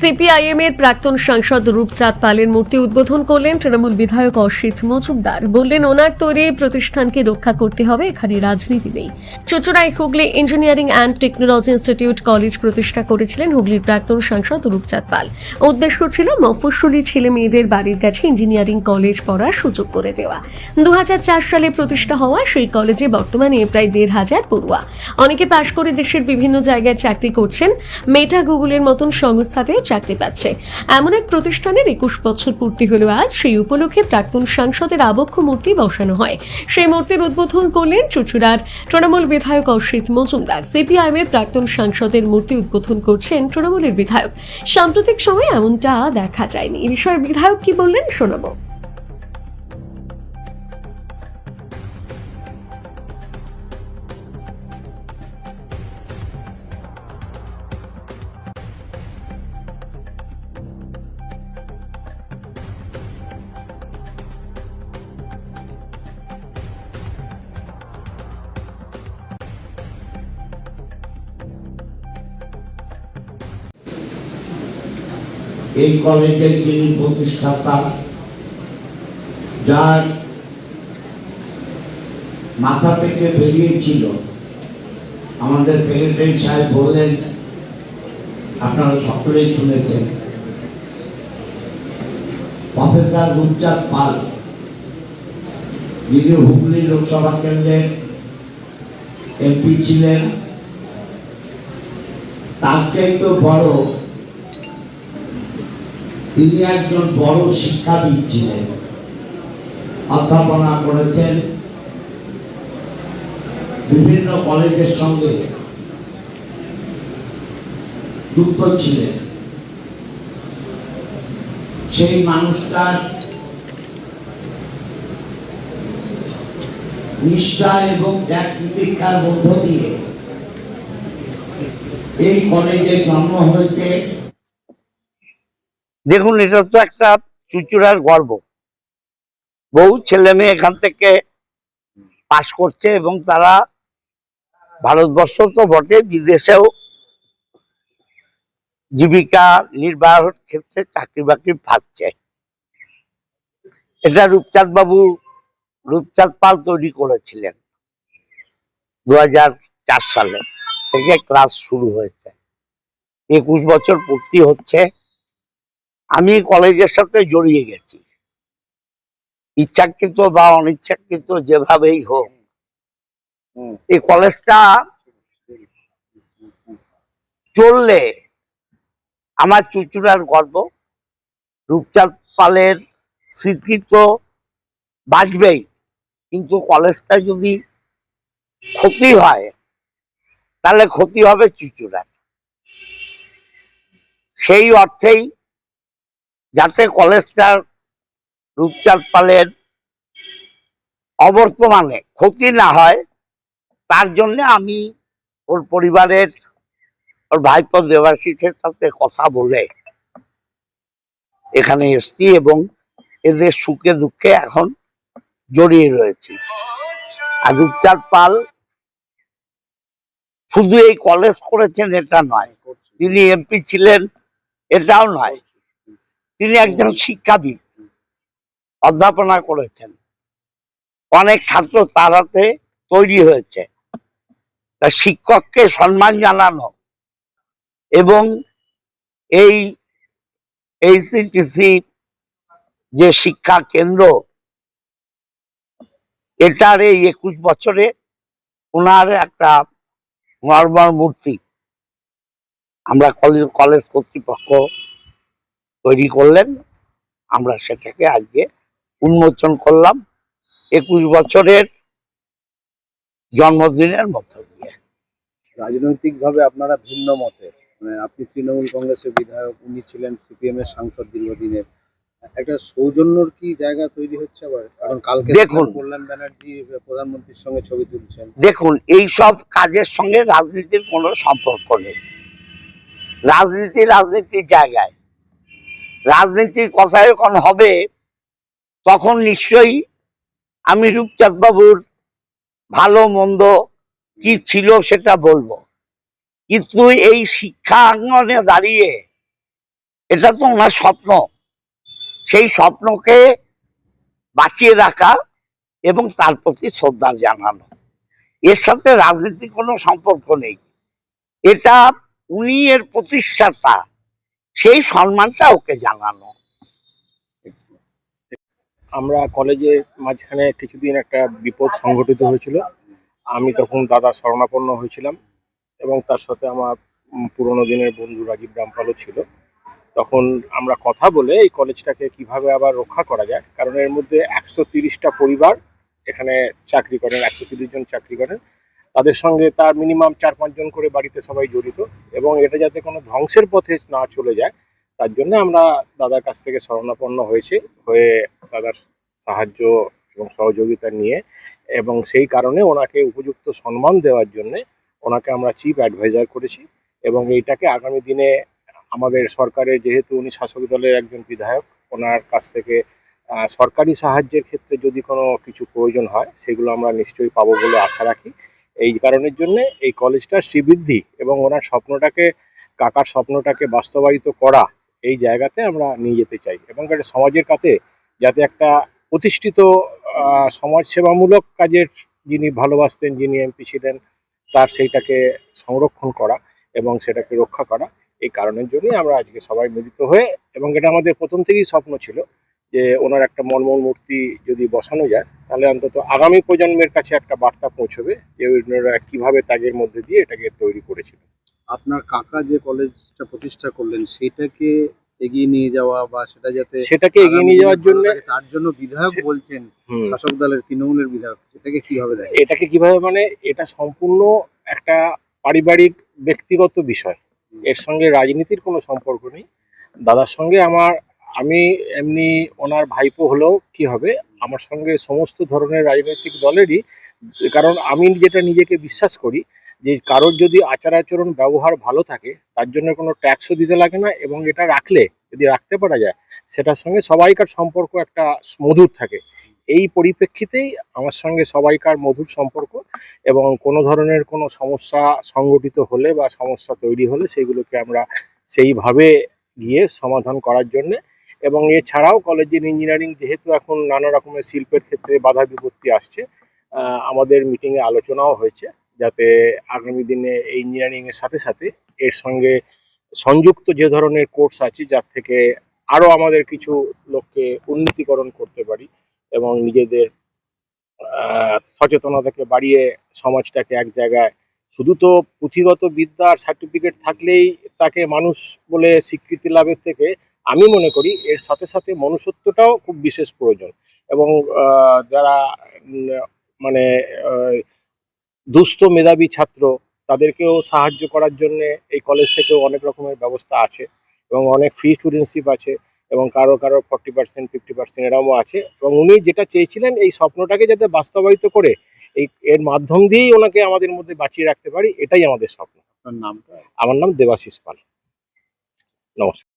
CPIM এর প্রাক্তন সাংসদ রূপচাঁদ পালের মূর্তি উদ্বোধন করলেন তৃণমূল বিধায়ক অসিত মজুমদার। বললেন, ওনার তৈরি প্রতিষ্ঠানকে রক্ষা করতে হবে, এখানে রাজনীতি নেই। চুচুড়ায় Hooghly engineering and technology institute college প্রতিষ্ঠা করেছিলেন হুগলির প্রাক্তন সাংসদ রূপচাঁদ পাল। উদ্দেশ্য ছিল মফস্বলী ছেলে মেয়েদের বাড়ির কাছে ইঞ্জিনিয়ারিং কলেজ পড়ার সুযোগ করে দেওয়া। দু হাজার চার সালে প্রতিষ্ঠা হওয়া সেই কলেজে বর্তমানে প্রায় দেড় হাজার পড়ুয়া। অনেকে পাশ করে দেশের বিভিন্ন জায়গায় চাকরি করছেন। মেটা গুগলের মতন সংস্থাতেও চাকরি পাচ্ছে। এমন এক প্রতিষ্ঠানের একুশ বছর পূর্তি হল আজ সেই উপলক্ষে প্রাক্তন সাংসদের আবক্ষ মূর্তি বসানো হয়। সেই মূর্তির উদ্বোধন করলেন চুচুড়ার তৃণমূল বিধায়ক অসিত মজুমদার। সিপিআইএম এর প্রাক্তন সাংসদের মূর্তি উদ্বোধন করছেন তৃণমূলের বিধায়ক। সাম্প্রতিক সময়ে এমনটা দেখা যায়নি। এ বিষয়ে বিধায়ক কি বললেন, শোনাবো। এই কলেজের যিনি প্রতিষ্ঠাতা, যার মাথা থেকে বেরিয়েছিল আমাদের সেক্রেটারি সাহেব বললেন, আপনারা সকলেই শুনেছেন। প্রফেসর রূপচাঁদ পাল, যিনি হুগলি লোকসভা কেন্দ্রের এমপি ছিলেন, তার চাইতে বড় তিনি একজন বড় শিক্ষাবিদ ছিলেন। অধ্যাপনা করেছেন বিভিন্ন কলেজের সঙ্গে যুক্ত ছিলেন। সেই মানুষটার নিষ্ঠা এবং ত্যাগ প্রতীক্ষার মধ্য দিয়ে এই কলেজে জন্ম হয়েছে দেখুন, এটা তো একটা চুচুড়ার গর্ব বহু ছেলে মেয়ে এখান থেকে পাশ করছে এবং তারা ভারতবর্ষ তো বটে, বিদেশেও জীবিকা নির্বাহের ক্ষেত্রে চাকরি বাকরি পাচ্ছে। এটা রূপচাঁদ বাবু, রূপচাঁদ পাল তৈরি করেছিলেন দু সালে থেকে ক্লাস শুরু হয়েছে। একুশ বছর পূর্তি হচ্ছে। আমি কলেজের সাথে জড়িয়ে গেছি। ইচ্ছাকৃত বা অনিচ্ছাকৃত যেভাবেই হোক। এই কলেজটা চললে আমার চুচুড়ার গর্ব, রূপচাঁদ পালের স্মৃতি তো বাঁচবেই। কিন্তু কলেজটা যদি ক্ষতি হয়, তাহলে ক্ষতি হবে চুচুড়ার। সেই অর্থেই যাতে কলেজটা রূপচাঁদ পালের অবর্তমানে ক্ষতি না হয়, তার জন্য আমি ওর পরিবারের, ওর ভাইপো দেবাশিসের সাথে কথা বলে এখানে এসছি এবং এদের সুখে দুঃখে এখন জড়িয়ে রয়েছি। আর রূপচাঁদ পাল শুধু এই কলেজ করেছেন এটা নয়, তিনি এমপি ছিলেন, এটাও নয়। তিনি একজন শিক্ষাবিদ। অধ্যাপনা করেছেন। অনেক ছাত্র তার হাতে তৈরি হয়েছে। তা শিক্ষককে সম্মান জানানো এবং এই এইচসিটিসি যে শিক্ষা কেন্দ্র, এটার এই একুশ বছরে ওনার একটা নর্মাল মূর্তি। আমরা কলেজ কর্তৃপক্ষ তৈরি করলেন। আমরা সেটাকে আজকে উন্মোচন করলাম। একুশ বছরের জন্মদিনের মধ্য দিয়ে। রাজনৈতিক ভাবে আপনারা ভিন্ন মতের। মানে আপনি তৃণমূল কংগ্রেসের বিধায়ক উনি ছিলেন সিপিএম এর সাংসদ দীর্ঘদিনের। একটা সৌজন্যর কি জায়গা তৈরি হচ্ছে আবার? কারণ কালকে দেখুন। কল্যাণ ব্যানার্জি প্রধানমন্ত্রীর সঙ্গে ছবি তুলছেন। দেখুন এই সব কাজের সঙ্গে রাজনীতির কোনো সম্পর্ক নেই। রাজনীতি রাজনীতির জায়গায়। রাজনীতির কথা যখন হবে, তখন নিশ্চয়ই আমি রূপচাঁদ বাবুর ভালো, মন্দ কি ছিল সেটা বলব। কিন্তু এই শিক্ষা আঙ্গনে দাঁড়িয়ে এটা তো ওনার স্বপ্ন। সেই স্বপ্নকে বাঁচিয়ে রাখা এবং তার প্রতি শ্রদ্ধা জানানো। এর সাথে রাজনীতির কোনো সম্পর্ক নেই। এটা উনি এর প্রতিষ্ঠাতা। সেই সম্মানটা ওকে জানানো। আমরা কলেজের মাঝখানে কিছুদিন একটা বিপদ সংঘটিত হয়েছিল। আমি তখন দাদা শরণাপন্ন হয়েছিলাম এবং তার সাথে আমার পুরোনো দিনের বন্ধু রাজীব রামপালও ছিল। তখন আমরা কথা বলে এই কলেজটাকে কীভাবে আবার রক্ষা করা যায়, কারণ এর মধ্যে একশো তিরিশটা পরিবার এখানে চাকরি করেন, একশো তিরিশ জন চাকরি করেন। তাদের সঙ্গে তার মিনিমাম চার পাঁচজন করে বাড়িতে সবাই জড়িত এবং এটা যাতে কোনো ধ্বংসের পথে না চলে যায়, তার জন্য আমরা দাদার কাছ থেকে শরণাপন্ন হয়েছি, হয়ে দাদার সাহায্য এবং সহযোগিতা নিয়ে এবং সেই কারণে ওনাকে উপযুক্ত সম্মান দেওয়ার জন্য ওনাকে আমরা চিফ অ্যাডভাইজার করেছি এবং এইটাকে আগামী দিনে আমাদের সরকারের, যেহেতু উনি শাসক দলের একজন বিধায়ক, ওনার কাছ থেকে সরকারি সাহায্যের ক্ষেত্রে যদি কোনো কিছু প্রয়োজন হয়, সেগুলো আমরা নিশ্চয়ই পাবো বলে আশা রাখি। এই কারণের জন্য এই কলেজটার শ্রীবৃদ্ধি এবং ওনার স্বপ্নটাকে, কাকার স্বপ্নটাকে বাস্তবায়িত করা এই জায়গাতে আমরা নিয়ে যেতে চাই এবং এটা সমাজের কাছে যাতে একটা প্রতিষ্ঠিত সমাজসেবামূলক কাজের যিনি ভালোবাসতেন, যিনি এমপি ছিলেন, তার সেইটাকে সংরক্ষণ করা এবং সেটাকে রক্ষা করা এই কারণের জন্যই আমরা আজকে সবাই মিলিত হয়ে এবং এটা আমাদের প্রথম থেকেই স্বপ্ন ছিল যে ওনার একটা মর্মর মূর্তি যদি বসানো যায় তাহলে অন্তত আগামী প্রজন্মের কাছে একটা বার্তা পৌঁছবে যে ওনারা কীভাবে তাগের মধ্যে দিয়ে এটাকে তৈরি করেছিল আপনার কাকা যে কলেজটা প্রতিষ্ঠা করলেন সেটাকে এগিয়ে নিয়ে যাওয়া বা সেটা যাতে সেটাকে এগিয়ে নিয়ে যাওয়ার জন্য তার জন্য বিধায়ক বলছেন শাসক দলের তৃণমূলের বিধায়ক সেটাকে কীভাবে দেখেন? এটাকে কীভাবে মানে এটা সম্পূর্ণ একটা পারিবারিক ব্যক্তিগত বিষয়। এর সঙ্গে রাজনীতির কোনো সম্পর্ক নেই। দাদার সঙ্গে আমার আমি এমনি ওনার ভাইপো হলেও কি হবে? আমার সঙ্গে সমস্ত ধরনের রাজনৈতিক দলেরই, কারণ আমি যেটা নিজেকে বিশ্বাস করি যে কারোর যদি আচার আচরণ ব্যবহার ভালো থাকে, তার জন্য কোনো ট্যাক্সও দিতে লাগে না এবং এটা রাখলে, যদি রাখতে পারা যায়, সেটার সঙ্গে সবাইকার সম্পর্ক একটা মধুর থাকে। এই পরিপ্রেক্ষিতেই আমার সঙ্গে সবাইকার মধুর সম্পর্ক এবং কোনো ধরনের কোনো সমস্যা সংগঠিত হলে বা সমস্যা তৈরি হলে, সেগুলোকে আমরা সেইভাবে গিয়ে সমাধান করার জন্য এবং এছাড়াও কলেজের ইঞ্জিনিয়ারিং যেহেতু এখন নানা রকমের শিল্পের ক্ষেত্রে বাধা বিপত্তি আসছে আমাদের মিটিংয়ে আলোচনাও হয়েছে যাতে আগামী দিনে এই ইঞ্জিনিয়ারিং এর সাথে সাথে এর সঙ্গে সংযুক্ত যে ধরনের কোর্স আছে যার থেকে আরও আমাদের কিছু লোককে উন্নতিকরণ করতে পারি এবং নিজেদের সচেতনতাকে বাড়িয়ে সমাজটাকে এক জায়গায়, শুধু তো পুঁথিগত বিদ্যার সার্টিফিকেট থাকলেই তাকে মানুষ বলে স্বীকৃতি লাভের থেকে আমি মনে করি এর সাথে সাথে মনুষ্যত্বটাও খুব বিশেষ প্রয়োজন। এবং যারা মানে দুস্থ মেধাবী ছাত্র তাদেরকেও সাহায্য করার জন্য এই কলেজ থেকেও অনেক রকমের ব্যবস্থা আছে এবং অনেক ফ্রি স্টুডেন্টশিপ আছে এবং কারও কারও ফর্টি পার্সেন্ট ফিফটি পার্সেন্ট এরকমও আছে। এবং উনি যেটা চেয়েছিলেন এই স্বপ্নটাকে যাতে বাস্তবায়িত করে এই এর মাধ্যম দিয়েই ওনাকে আমাদের মধ্যে বাঁচিয়ে রাখতে পারি এটাই আমাদের স্বপ্ন। নামটা? আমার নাম দেবাশিস পাল। নমস্কার।